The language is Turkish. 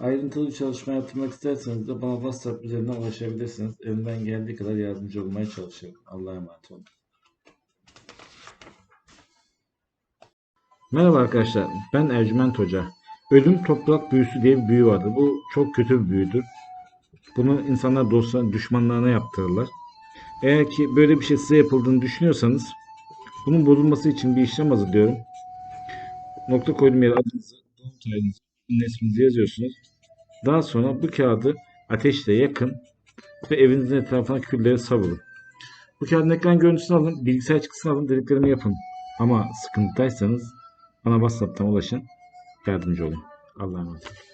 Ayrıntılı bir çalışma yaptırmak isterseniz de bana WhatsApp üzerinden ulaşabilirsiniz. Elimden geldiği kadar yardımcı olmaya çalışırım. Allah'a emanet olun. Merhaba arkadaşlar, ben Ercüment Hoca. Ölüm toprak büyüsü diye bir büyü vardır. Bu çok kötü bir büyüdür. Bunu insanlar dostlarına, düşmanlarına yaptırırlar. Eğer ki böyle bir şey size yapıldığını düşünüyorsanız bunun bozulması için bir işlem hazırlıyorum. Nokta koyduğum yere adınızı, doğum tarihinizi, isminizi yazıyorsunuz. Daha sonra bu kağıdı ateşle yakın ve evinizin etrafına külleri savurun. Bu kağıdın ekran görüntüsünü alın, bilgisayar çıktısını alın, dediklerimi yapın. Ama sıkıntıdaysanız bana WhatsApp'tan ulaşın, yardımcı olun. Allah'a emanet olun.